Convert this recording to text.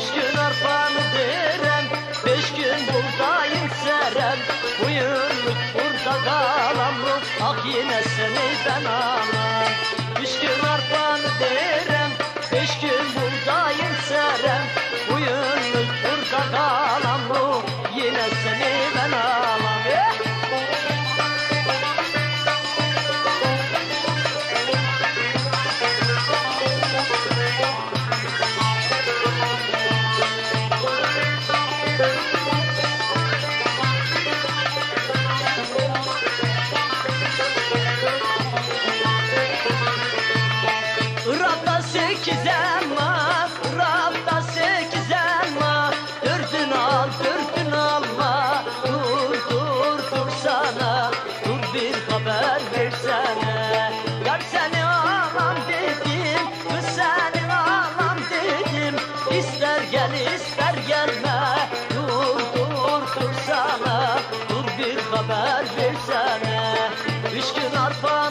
Üç gün arpanı derem Beş gün buğdayın serem Bu yıllık burada kalam Ak yine seni ben alam Üç gün arpanı derem Beş gün buğday Irak'ta sekiz elma, Irak'ta sekiz elma Dördün al, dördün alma Dur, dur, dur Dur bir haber versene. Yar seni alam dedim Kız seni dedim. İster gel, ister gelme Dur, dur, dur Dur bir haber versene. Üç gün arpa